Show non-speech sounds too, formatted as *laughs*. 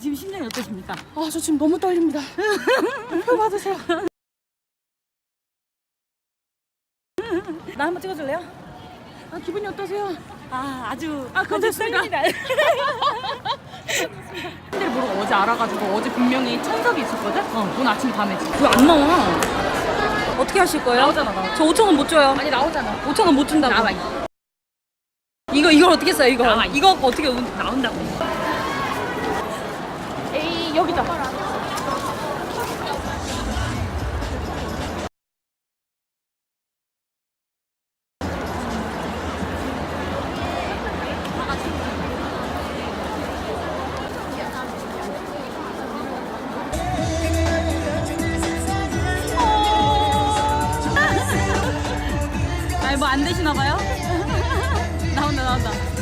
지금 심정이 어떠십니까? 아, 저 지금 너무 떨립니다. *laughs* 표 받으세요. 나 한번 찍어줄래요? 아, 기분이 어떠세요? 아 아주 아, 그건 됐습니다. 사람들이 모르고 어제 알아가지고 어제 분명히 천석이 있었거든? 어. 오늘 아침 밤에지. 그거 안 나와. 어떻게 하실 거예요? 나오잖아, 나오잖아. 저 5천 원 못 줘요. 아니, 나오잖아. 5천 원 못 준다고. 나와. 이거 이걸 어떻게 써요? 이거 나와. 이거 갖고 어떻게 운- 나온다고? 에이, 여기다. 아니 뭐안 되시나 봐요? *laughs* 나온다 나온다.